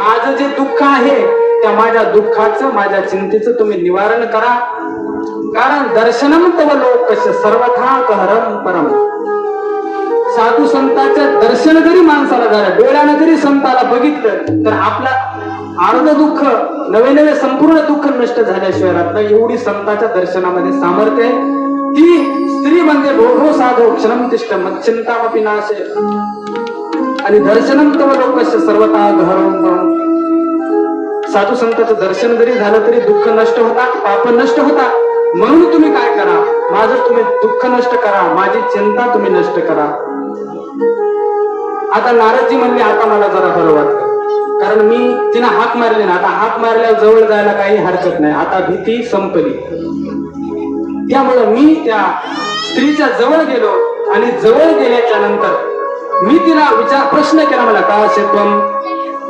माझं जे दुःख आहे त्या माझ्या दुःखाचं माझ्या चिंतेचं तुम्ही निवारण करा. कारण दर्शनम तव लोक सर्वथा कहरम परम. साधू संतांचं दर्शन जरी माणसाला झालं डोळ्यानं जरी संताला बघितलं तर आपला अर्ध दुःख नवे नवे संपूर्ण दुःख नष्ट झाल्याशिवाय राहत नाही. एवढी संतांच्या दर्शनामध्ये सामर्थ्य आहे. ती स्त्री म्हणजे भोगो साधो क्षणम तिष्ठ मच्छिंतामपि नाशे. आणि दर्शनम तव लोकस्य सर्वता घरम साधू संतांचं दर्शन जरी झालं तरी दुःख नष्ट होतात पाप नष्ट होतात म्हणून तुम्ही काय करा? माझं तुम्ही दुःख नष्ट करा माझी चिंता तुम्ही नष्ट करा. आता नारदजी म्हणले आता मला जरा बरं वाटतं. कारण मी तिनं हाक मारली ना आता हाक मारल्या जवळ जायला काही हरकत नाही. आता भीती संपली. त्यामुळे मी त्या स्त्रीच्या जवळ गेलो आणि जवळ गेल्याच्यानंतर मी तिला विचार प्रश्न केला मला का शेतम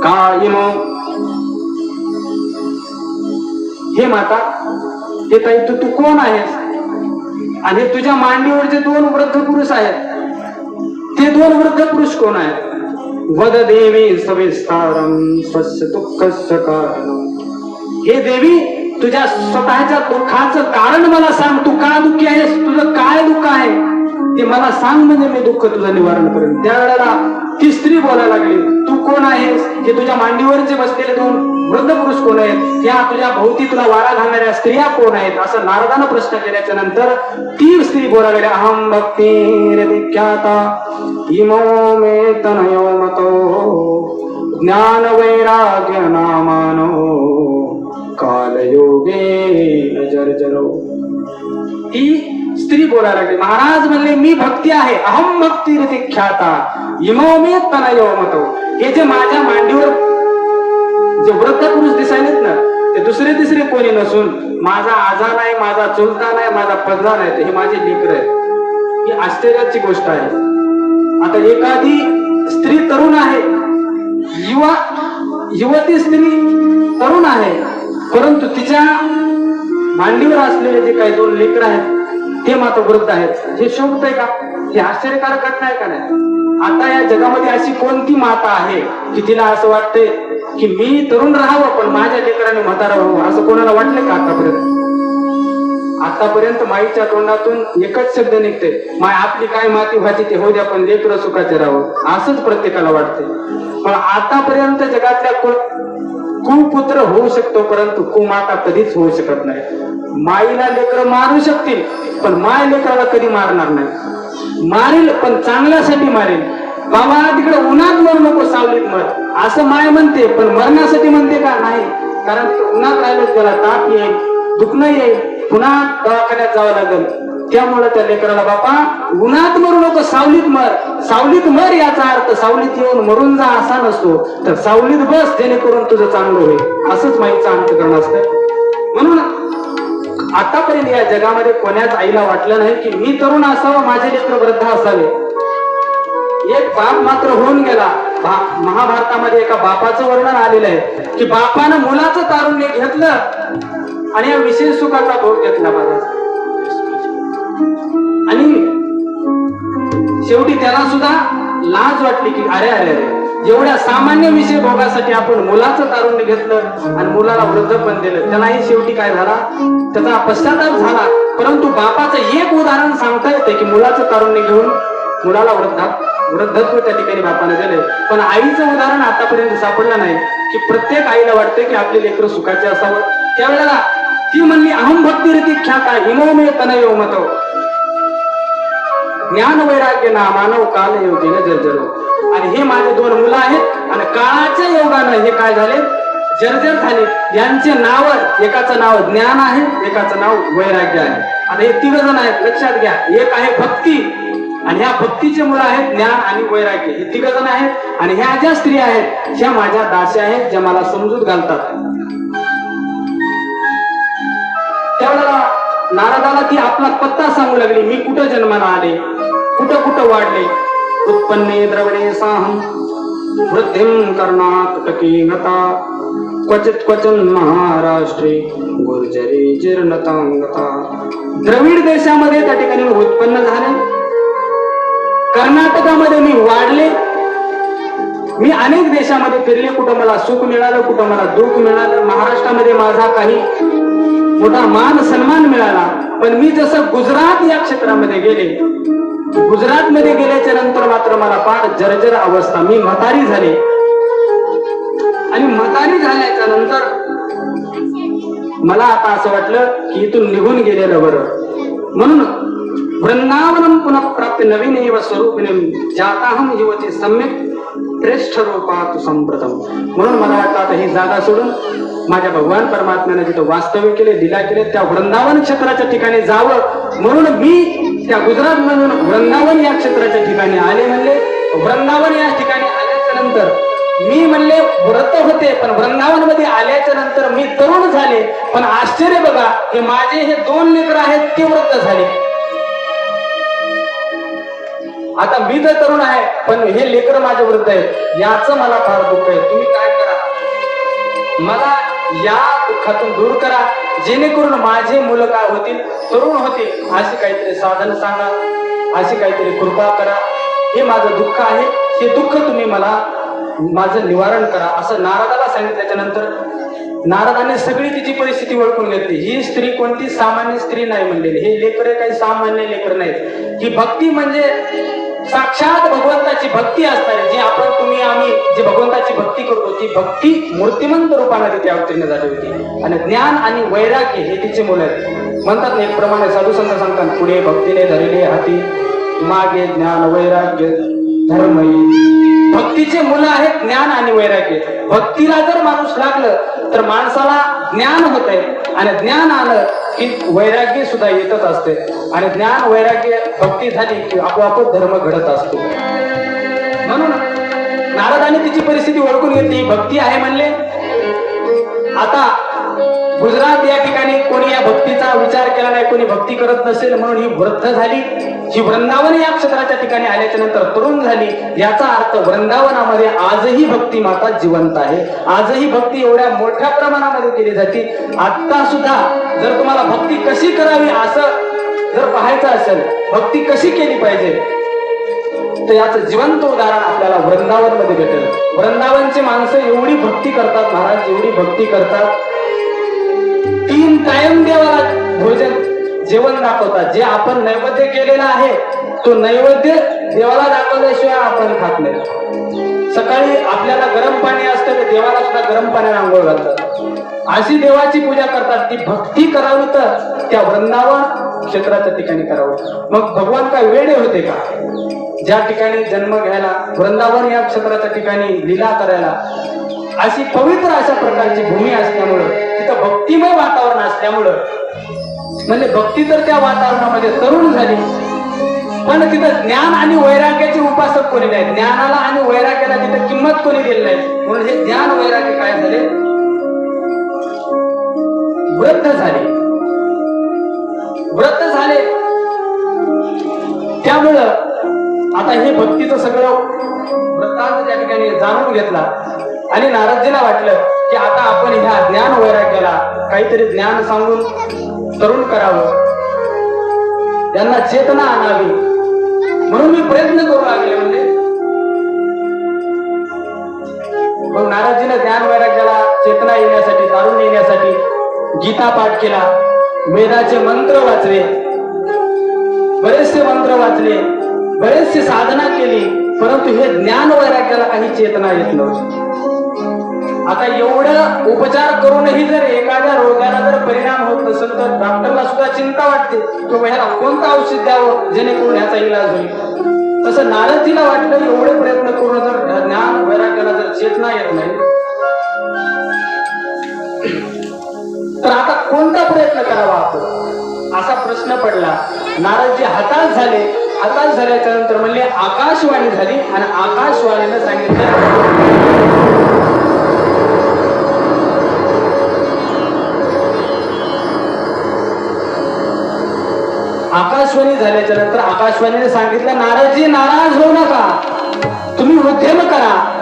का इमो? हे माता हे ताई तू तू कोण आहेस? आणि तुझ्या मांडीवर जे दोन वृद्ध पुरुष आहेत. ते दोन वृद्ध पुरुष कोण आहेत? वद देवी सविस्तारम स्वस्य दुःखस्य कारणम हे देवी तुझ्या स्वतःच्या दुःखाचं कारण मला सांग. तू का दुःखी आहेस? तुझं काय दुःख आहे? ते मला सांग म्हणजे मी दुःख तुझं निवारण करेन. त्यावेळेला ती स्त्री बोलायला लागली तू कोण आहेस? हे तुझ्या मांडीवरचे बसलेले दोन वृद्ध पुरुष कोण आहेत? त्या तुझ्या भोवती तुला वारा घालणाऱ्या स्त्रिया कोण आहेत? असं नारदानं प्रश्न केल्याच्यानंतर ती स्त्री बोलायला लागली अहम भक्ती इमो मे तनयो मतो ज्ञान वैराग्य नामानो कालयोगे जर्जरो. ती स्त्री बोलायला लागली. महाराज म्हणले मी भक्ती आहे अहम भक्ती ख्याता इमो मे हे जे माझ्या मांडीवर जे वृद्ध पुरुष दिसायलेत ना ते दुसरे तिसरे कोणी नसून माझा आजा नाही माझा चुलता नाही माझा पदरा नाही हे माझे लेकर आहे ही आश्चर्याची गोष्ट आहे. आता एखादी स्त्री तरुण आहे युवा युवती स्त्री तरुण आहे परंतु तिच्या मांडीवर असलेले जे काही दोन लेकर आहेत ते मात्र वृद्ध आहेत. हे शोभत आहे का? हे आश्चर्यकारक घटना आहे का नाही? आता या जगामध्ये अशी कोणती माता आहे की तिला असं वाटतंय की मी तरुण राहावं पण माझ्या लेकराने म्हातारा व्हावं? असं कोणाला वाटलं का आतापर्यंत? आतापर्यंत माईच्या तोंडातून एकच शब्द निघते माय आपली काय माती व्हायची ते होऊ द्या पण लेकर सुखाचे राहावं. असंच प्रत्येकाला वाटते पण आतापर्यंत जगातल्या कुपुत्र होऊ शकतो परंतु कुमाता कधीच होऊ शकत नाही. माईला लेकर मारू शकतील पण माय लेकराला कधी मारणार नाही. मारील पण चांगल्यासाठी मारेल. बाबा तिकडे उन्हात मरू नको सावलीत मर. असं माय म्हणते पण मरण्यासाठी म्हणते का? नाही. कारण उन्हात राहिलं त्याला ताप येईल दुखणं येईल. पुन्हा दवाखान्यात जावं लागेल. त्यामुळे त्या लेकराला बापा उन्हात मरू नको सावलीत मर. सावलीत मर याचा अर्थ सावलीत येऊन मरून जा असा नसतो. तर सावलीत बस जेणेकरून तुझं चांगलं होईल. असंच माईचं अंतकरण असतं. म्हणून आतापर्यंत या जगामध्ये कोण्याच आईला वाटलं नाही की मी तरुण असावं माझे लेकर वृद्ध असावे. एक बाप मात्र होऊन गेला. बा- महाभारतामध्ये एका बापाचं वर्णन आलेलं आहे की बापानं मुलाचं तारुण्य घेतलं आणि या विशेष सुखाचा भोग घेतला माझा. आणि शेवटी त्याला सुद्धा लाज वाटली की अरे अरे अरे. एवढ्या सामान्य विषय भोगासाठी आपण मुलाचं तारुण्य घेतलं आणि मुलाला वृद्ध पण दिलं. त्यालाही शेवटी काय झाला? त्याचा पश्चाताप झाला. परंतु बापाचं एक उदाहरण सांगता येते की मुलाचं तारुण्य घेऊन मुलाला वृद्धा वृद्धत्व त्या ठिकाणी बापाने दिले पण आईचं उदाहरण आतापर्यंत सापडलं नाही की प्रत्येक आईला वाटते की आपले लेकर सुखाचे असावं. त्यावेळेला ती म्हणली अहम भक्ती रीती ख्याता हिनो मे तनयो मतो. ज्ञान वैराग्य ना मानव काल योगीनं जर्जर. आणि हे माझे दोन मुलं आहेत आणि काळाच्या योगानं हे काय झाले? जर्जर झाले. यांचे नाव एकाचं नाव ज्ञान आहे एकाचं नाव वैराग्य आहे. आता हे तिघ जण आहेत लक्षात घ्या. एक आहे भक्ती आणि ह्या भक्तीचे मुलं आहेत ज्ञान आणि वैराग्य. हे तिघ जण आहेत आणि ह्या ज्या स्त्री आहेत ह्या माझ्या दास्या आहेत ज्या मला समजूत घालतात. त्यावेळेला नारदाला ती आपला पत्ता सांगू लागली मी कुठं जन्माला आले? कुठं कुठं वाढले? उत्पन्ने द्रवणे साहम वृद्धिम कर्णाटकी गता क्वचित क्वचन महाराष्ट्रे गुर्जरी जीर्णतांगता द्रविड देशामध्ये त्या ठिकाणी उत्पन्न झाले. कर्नाटकामध्ये मी वाढले. मी अनेक देशामध्ये फिरले. कुठं मला सुख मिळालं कुठं मला दुःख मिळालं. महाराष्ट्रामध्ये माझा काही मोठा मान सन्मान मिळाला. पण मी जसं गुजरात या क्षेत्रामध्ये गेले गुजरात मध्ये गेल्याच्यानंतर मात्र मला फार जर्जर अवस्था. मी म्हातारी झाले. आणि म्हातारी झाल्याच्यानंतर मला आता असं वाटलं की इथून निघून गेलेलं बरं. म्हणून वृंदावनम पुनः प्राप्त नवीन एव स्वरूपिणम जाताहम युवती सम्यक श्रेष्ठ रूपात संप्रथम म्हणून मला वाटतं आता ही जागा सोडून माझ्या भगवान परमात्म्याने जिथं वास्तव्य केले दिला केले त्या वृंदावन क्षेत्राच्या ठिकाणी जावं. म्हणून मी त्या गुजरात मधून वृंदावन या क्षेत्राच्या ठिकाणी आले म्हणले. वृंदावन या ठिकाणी आल्याच्यानंतर मी म्हणले व्रत होते पण वृंदावनमध्ये आल्याच्यानंतर मी तरुण झाले. पण आश्चर्य बघा हे माझे हे दोन लेकर आहेत ते व्रत झाले. आता मी तर तरुण आहे पण हे लेकर माझे वृद्ध आहेत. याच मला फार दुःख आहे. तुम्ही काय करा? मला या दुःखातून दूर करा. जेणेकरून माझे मुलं काय होतील? तरुण होतील. असे काहीतरी साधन सांगा. अशी काहीतरी कृपा करा. हे माझं दुःख आहे. हे दुःख तुम्ही मला माझं निवारण करा. असं नारदाला सांगितल्याच्या नंतर नारदाने सगळी तिची परिस्थिती ओळखून घेतली. ही स्त्री कोणती? सामान्य स्त्री नाही म्हणलेली. हे लेकर काही सामान्य लेकर नाहीत. ही भक्ती म्हणजे साक्षात भगवंताची भक्ती असणारी जी आपण तुम्ही आम्ही जी भगवंताची भक्ती करतो ती भक्ती मूर्तिमंत रूपाने तिथे अवतीर्ण झाली होती. आणि ज्ञान आणि वैराग्य हे तिचे मुलं आहेत. म्हणतात ना एक प्रमाणे साधू संत सांगतात पुढे भक्तीने धरले हाती मागे ज्ञान वैराग्य धर्म भक्तीचे मुलं आहेत ज्ञान आणि वैराग्य. भक्तीला जर माणूस लागलं तर माणसाला ज्ञान होत आहे आणि ज्ञान आलं की वैराग्य सुद्धा येतच असते. आणि ज्ञान वैराग्य भक्ती झाली की आपोआपच धर्म घडत असतो. म्हणून नारदाने तिची परिस्थिती ओळखून घेतली. भक्ती आहे म्हणले. आता गुजरात या ठिकाणी कोणी या भक्तीचा विचार केला नाही कोणी भक्ती करत नसेल म्हणून ही वृद्ध झाली. ही वृंदावन या क्षेत्राच्या ठिकाणी आल्याच्यानंतर तरुण झाली याचा अर्थ वृंदावनामध्ये आजही भक्ती माता जिवंत आहे. आजही भक्ती एवढ्या मोठ्या प्रमाणामध्ये केली जाते. आता सुद्धा जर तुम्हाला भक्ती कशी करावी असं जर पाहायचं असेल भक्ती कशी केली पाहिजे तर याचं जिवंत उदाहरण आपल्याला वृंदावनमध्ये भेटेल. वृंदावनची माणसं एवढी भक्ती करतात महाराज एवढी भक्ती करतात. तीन टाइम देवाला भोजन जेवण दाखवतात. जे आपण नैवेद्य केलेला आहे तो नैवेद्य देवाला दाखवल्याशिवाय आपण खात नाही. सकाळी आपल्याला गरम पाणी असतं ते देवाला सुद्धा गरम पाण्याने आंघोळ घालतात. अशी देवाची पूजा करतात. ती भक्ती करावी तर त्या वृंदावन क्षेत्राच्या ठिकाणी करावं. मग भगवान काय वेडे होते का? ज्या ठिकाणी जन्म घ्यायला वृंदावन या क्षेत्राच्या ठिकाणी लीला करायला अशी पवित्र अशा प्रकारची भूमी असल्यामुळं तिथं भक्तिमय वातावरण असल्यामुळं म्हणजे भक्ती तर त्या वातावरणामध्ये तरुण झाली. पण तिथं ज्ञान आणि वैराग्याचे उपासक कोणी नाही ज्ञानाला आणि वैराग्याला तिथं किंमत कोणी दिली नाही. म्हणून हे ज्ञान वैराग्य काय झाले? वृद्ध झाले. वृद्ध झाले. त्यामुळं आता हे भक्तीचं सगळं वृत्तांत त्या ठिकाणी जाणून घेतला. आणि नारदजीला वाटलं की आता आपण ह्या ज्ञान वैराग्याला काहीतरी ज्ञान सांगून तरुण करावं. त्यांना चेतना आणावी. म्हणून मी प्रयत्न करू लागले म्हणजे. मग नारदजीने ज्ञान वैराग्याला चेतना येण्यासाठी तारुण येण्यासाठी गीता पाठ केला वेदाचे मंत्र वाचले. बरेचसे मंत्र वाचले बरेचसे साधना केली परंतु हे ज्ञान वैराग्याला काही चेतना येत नव्हती आता एवढं उपचार करूनही जर एखाद्या रोगाला जर परिणाम होत नसेल तर डॉक्टरला सुद्धा चिंता वाटते. किंवा ह्याला कोणतं औषध द्यावं? जेणेकरून ह्याचा इलाज होईल. तसं नारदजीला वाटलं एवढे प्रयत्न करून जर ज्ञान वैराग्याला जर चेतना येत नाही. तर आता कोणता प्रयत्न करावा आपण? असा प्रश्न पडला. नारदजी हताश झाले. हताश झाल्याच्यानंतर म्हणले आकाशवाणी झाली. आणि आकाशवाणीनं सांगितलं आकाशवाणी झाल्याच्यानंतर आकाशवाणीने सांगितलं नाराजी नाराज होऊ नका. तुम्ही उद्यम करा.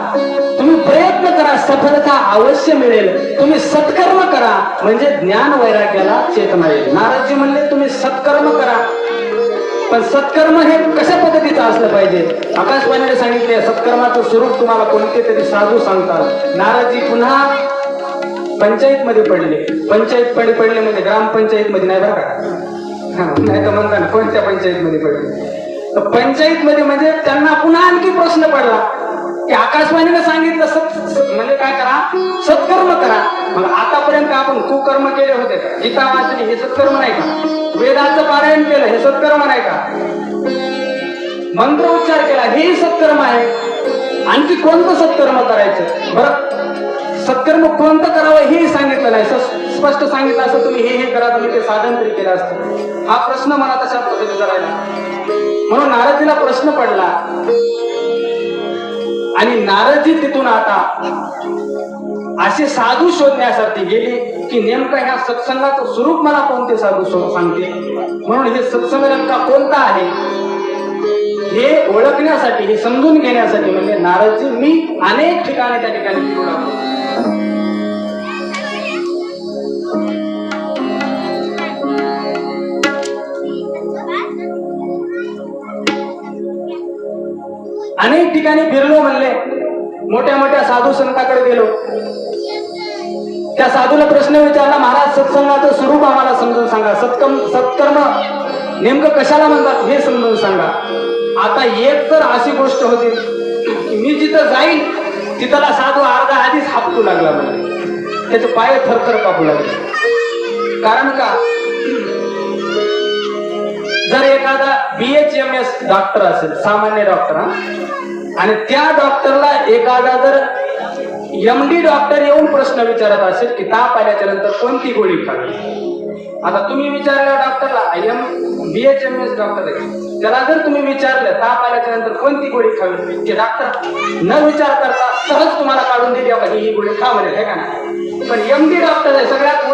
तुम्ही प्रयत्न करा सफलता अवश्य मिळेल. तुम्ही सत्कर्म करा. म्हणजे ज्ञान वैराग्याला चेतना येईल नाराजी म्हणले तुम्ही सत्कर्म करा. पण सत्कर्म हे कशा पद्धतीचं असलं पाहिजे? आकाशवाणीने सांगितले सत्कर्माचं स्वरूप तुम्हाला कोणते तरी साधू सांगतात. नाराजी पुन्हा पंचायत मध्ये पडले. पंचायत पडले म्हणजे ग्रामपंचायत मध्ये नाही बरं का? हा, नाही तर म्हणता ना कोणत्या पंचायत मध्ये तर पंचायत मध्ये म्हणजे त्यांना पुन्हा आणखी प्रश्न पडला. की आकाशवाणीने सांगितलं सत म्हणजे काय करा? सत्कर्म करा. मग आतापर्यंत आपण कुकर्म केले होते गीता वाचली हे सत्कर्म नाही का? वेदाचं पारायण केलं हे सत्कर्म नाही का? मंत्र उच्चार केला हे सत्कर्म आहे. आणखी कोणतं सत्कर्म करायचं? बरं. सत्कर्म कोणतं करावं हे सांगितलं नाही. स- स्पष्ट सांगितलं असं तुम्ही हे हे करा तुम्ही ते साधन तरी केलं असतं. हा प्रश्न मला तशा पद्धतीचा राहिला म्हणून नारदजीला प्रश्न पडला. आणि नारदजी तिथून आता असे साधू शोधण्यासाठी गेले की नेमका ह्या सत्संगाचं स्वरूप मला कोणते साधू सांगते? म्हणून हे सत्संग नेमका कोणता आहे? हे ओळखण्यासाठी हे समजून घेण्यासाठी म्हणजे नारदजी मी अनेक ठिकाणी त्या ठिकाणी अनेक ठिकाणी फिरलो म्हणले. मोठ्या मोठ्या साधू संतांकडे गेलो. त्या साधूला प्रश्न विचारला महाराज सत्संगाचं स्वरूप आम्हाला समजून सांगा. सत्कम सत्कर्म नेमकं कशाला म्हणतात हे समजून सांगा. आता एक तर अशी गोष्ट होती की मी जिथं जाईल तिथला साधू अर्धा आधीच हापटू लागला मला. त्याचे पाय थरथर कापू लागले. कारण का? जर एखादा बीएचएम एस डॉक्टर असेल सामान्य डॉक्टर आणि त्या डॉक्टरला एखादा जर एम डी डॉक्टर येऊन प्रश्न विचारत असेल की ताप आल्याच्यानंतर कोणती गोळी खावी? आता तुम्ही विचारल्या डॉक्टरला एम बीएचएम एस डॉक्टर आहे. त्याला जर तुम्ही विचारलं ताप आल्याच्यानंतर कोणती गोळी खावी? ते डॉक्टर न विचार करता सहज तुम्हाला काढून दिली बाबा ही गोळी खा म्हणेल हे का नाही? पण एम डी डॉक्टर आहे सगळ्यात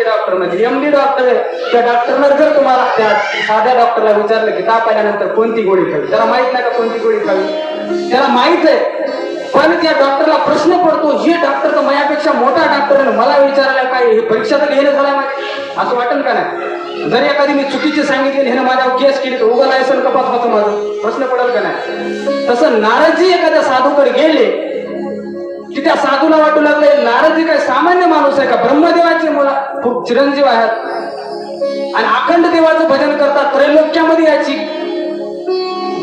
मोठी डॉक्टर म्हणजे एम डी डॉक्टर आहे. त्या डॉक्टरनं जर तुम्हाला त्या साध्या डॉक्टरला विचारलं की ताप आल्यानंतर कोणती गोळी खावी? त्याला माहीत नाही का कोणती गोळी खावी? त्याला माहीत आहे. पण त्या डॉक्टरला प्रश्न पडतो हे डॉक्टर तर माझ्यापेक्षा मोठा डॉक्टर आहे. मला विचारायला काय हे परीक्षा तर घेणं झाला माझी असं वाटेल का नाही? जर एखादी मी चुकीचे सांगितले हे ह्यानं माझ्यावर केस केली तर उगा लायसन कपात होतं माझं. प्रश्न पडेल का नाही? तसं नाराजी एखाद्या साधूकडे गेले की त्या साधूला वाटू लागले नारदजी काय सामान्य माणूस आहे का? ब्रह्मदेवाचे मुला खूप चिरंजीव आहेत. आणि अखंड देवाचं भजन करतात त्रैलोक्यामध्ये याची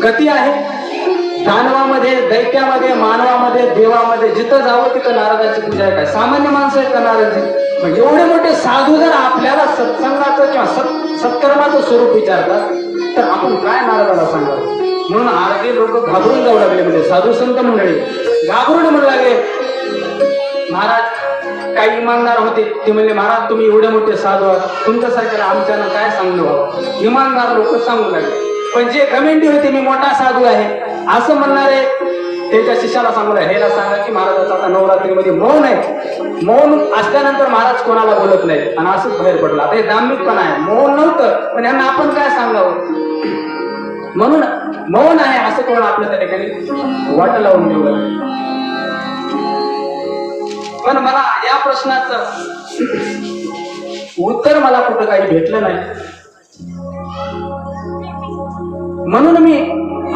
गती आहे. दानवामध्ये दैत्यामध्ये मानवामध्ये देवामध्ये जिथं जावं तिथं नारदाची पूजा आहे. काय सामान्य माणसं आहेत का नारदजी? मग एवढे मोठे साधू जर आपल्याला सत्संगाचं किंवा सत् सत्कर्माचं स्वरूप विचारतात तर आपण काय नारदाला सांगावं? म्हणून आरती लोक घाबरून जाऊ लागले म्हणजे साधू संत मंडळी. घाबरून म्हणू लागले महाराज काही इमानदार होते. ते म्हणले महाराज तुम्ही एवढे मोठे साधू आहात. तुमच्यासारख्याला आमच्यानं काय सांगू व्हावं हो? इमानदार लोक सांगू लागले. पण जे कमेंटी होते मी मोठा साधू आहे. असं म्हणणारे त्याच्या शिष्याला सांगू लागले हेला सांगा की महाराजाचा आता नवरात्रीमध्ये मौन आहे. मौन असल्यानंतर महाराज कोणाला बोलत नाही आणि असंच बाहेर पडला. आता हे दांभिकपणा आहे. मौन नव्हतं पण यांना आपण काय सांगावं? म्हणून मौन आहे असं कोण आपल्या त्या ठिकाणी वाट लावून घेऊ पण मला या प्रश्नाचं उत्तर मला कुठं काही भेटलं नाही. म्हणून मी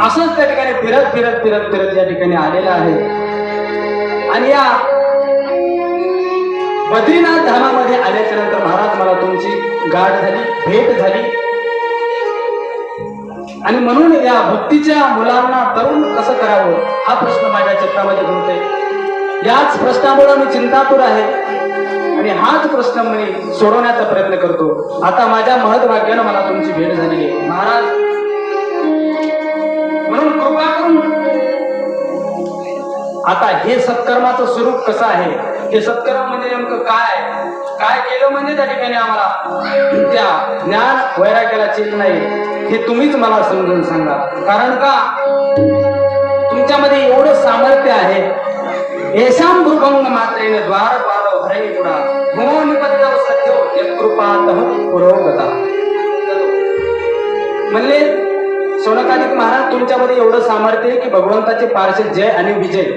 असंच त्या ठिकाणी फिरत फिरत फिरत फिरत या ठिकाणी आलेला आहे. आणि या बद्रीनाथ धामामध्ये आल्याच्यानंतर महाराज मला तुमची गाठ झाली भेट झाली. आणि म्हणून या भक्तीच्या मुलांना तरुण कसं करावं हा प्रश्न माझ्या चित्रामध्ये घुमते याच प्रश्नामुळे मी चिंतातूर आहे. आणि हाच प्रश्न मी सोडवण्याचा प्रयत्न करतो. आता माझ्या महत्भाग्यानं मला तुमची भेट झालेली आहे. महाराज म्हणून कृपा करून आता हे सत्कर्माचं स्वरूप कसं आहे? हे सत्कर्म म्हणजे नेमकं काय? काय केलं म्हणजे त्या ठिकाणी आम्हाला? त्या ज्ञान वैराग्याला चेत नाही. हे तुम्हीच मला समजून सांगा. कारण का? तुमच्यामध्ये एवढं सामर्थ्य आहे. येशाम भृभंग मात्रेने द्वारपाल हरे गुणा भूमो निपद्यव सत्यो यत्कृपातः पुरोगता। म्हणले सोनकालिक महाराज तुमच्यामध्ये एवढं सामर्थ्य आहे की भगवंताचे पार्श्व जय आणि विजय।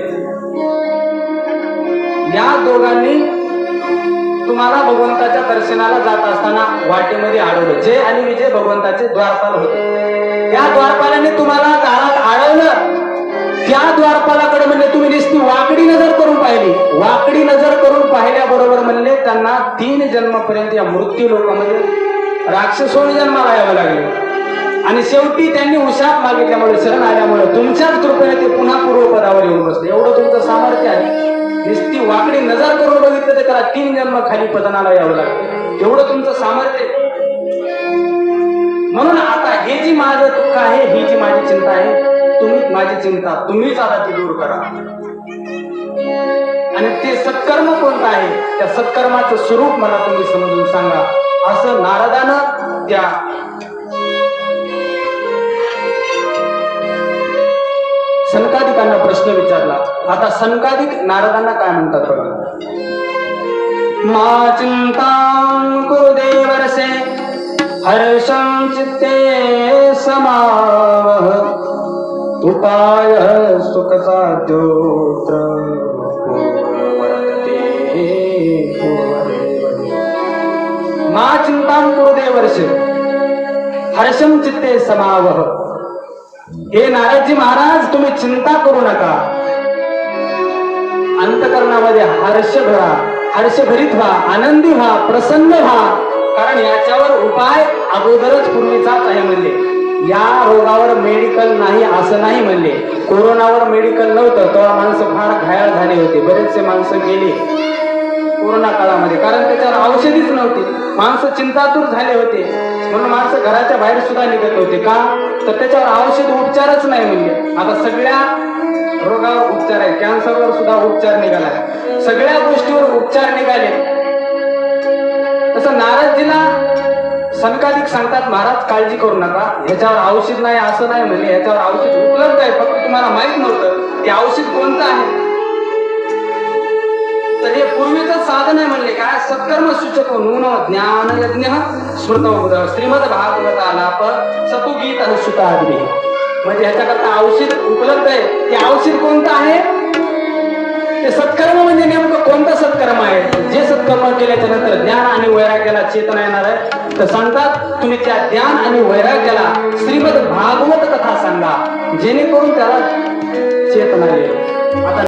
या दोघांनी तुम्हाला भगवंताच्या दर्शनाला जात असताना वाटेमध्ये अडवलं जय आणि विजय भगवंताचे द्वारपाल होते। या द्वारपालाने तुम्हाला दारात अडवलं त्या द्वारपालाकडे म्हणजे तुम्ही त्यांची वाकडी नजर करून पाहिली. वाकडी नजर करून पाहिल्याबरोबर म्हणले त्यांना तीन जन्मपर्यंत या मृत्यू लोकांमध्ये राक्षस जन्माला यावं लागले. आणि शेवटी त्यांनी उशाप मागितल्यामुळे शरण आल्यामुळे तुमच्याच कृपेने ते पुन्हा पूर्वपदावर येऊन बसले. एवढं तुमचं सामर्थ्य आहे. नुसती वाकडी नजर करून बघितलं तर त्याला तीन जन्म खाली पतनाला यावं लागलं एवढं तुमचं सामर्थ्य म्हणून आता हे जी माझं दुःख आहे ही जी माझी चिंता आहे तुम्हीच माझी चिंता तुम्हीच आता ती दूर करा. आणि ते सत्कर्म कोणतं आहे? त्या सत्कर्माचं स्वरूप मला तुम्ही समजून सांगा. असं नारदानं त्या सनकादिकांना प्रश्न विचारला. आता सनकादिक नारदांना काय म्हणतात बघा? मा चिंता कुरुदेवरसे हर्षं चित्ते समावह। उपाय सुखसाध्योत्र। मा चिंतां कुरुदेवर्षे हर्षं चित्ते समावह। हे नारदजी महाराज तुम्ही चिंता करू नका। अंतकरणामध्ये हर्ष भरा हर्षभरीत व्हा आनंदी व्हा प्रसन्न व्हा। कारण याच्यावर उपाय अगोदरच पूर्वीचाच आहे म्हणजे। या रोगावर मेडिकल नाही असं नाही म्हणले. कोरोनावर मेडिकल नव्हतं तेव्हा माणसं फार घायाळ झाले होते. बरेचसे माणसं गेले कोरोना काळामध्ये कारण त्याच्यावर औषधीच नव्हती. माणसं चिंतातूर झाले होते. म्हणून माणसं घराच्या बाहेर सुद्धा निघत होते. का? तर त्याच्यावर औषध उपचारच नाही म्हणजे आता सगळ्या रोगावर उपचार आहे कॅन्सरवर सुद्धा उपचार निघाला. सगळ्या गोष्टीवर उपचार निघाले. तसं नारदजीला सनकाधिक सांगतात महाराज काळजी करू नका. ह्याच्यावर औषध नाही असं नाही म्हणले ह्याच्यावर औषध उपलब्ध आहे. फक्त तुम्हाला माहीत नव्हतं ते औषध कोणतं आहे. तर हे पूर्वीचं साधन आहे म्हणले. काय? सत्कर्म सूचक नून ज्ञान यज्ञ स्मृत श्रीमद भागवत आलाप सतुगीत सुता अग्नी म्हणजे ह्याच्याकरता औषध उपलब्ध आहे. ते औषध कोणतं आहे? ते सत्कर्म म्हणजे नेमकं कोणतं सत्कर्म आहे? जे सत्कर्म केल्याच्यानंतर ज्ञान आणि वैराग्याला चेतना येणार आहे. तर सांगतात तुम्ही त्या ज्ञान आणि वैराग्याला श्रीमद भागवत कथा सांगा जेणेकरून त्याला चेतना येईल. आता